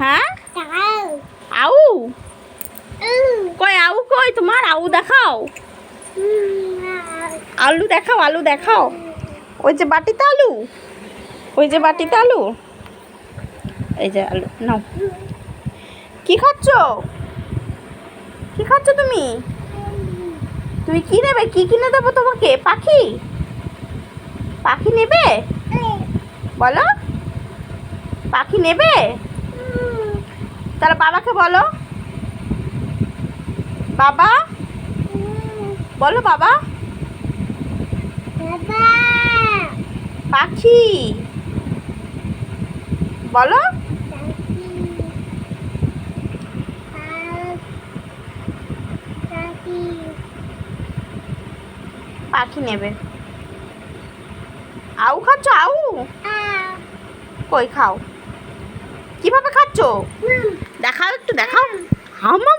হ্যাঁ? আউ. কই আউ কই? তোমার আউ দেখাও. আলু দেখাও আলু দেখাও। ওই যে বাটিতে আলু? ওই যে বাটিতে আলু? এই যে আলু নাও। কি খাচ্ছ? কি খাচ্ছ তুমি? তুমি কি নেবে? কি কিনে দেবো তোমাকে? পাখি? পাখি নেবে? বলো। পাখি নেবে? তাহলে বাবাকে বলো। বাবা? বলো বাবা। পাখি। বলো। পাখি। নেবে। আউ খাচ্ছ? আউ। কই খাও? কীভাবে খাচ্ছ? দেখাও একটু দেখাও। হামাম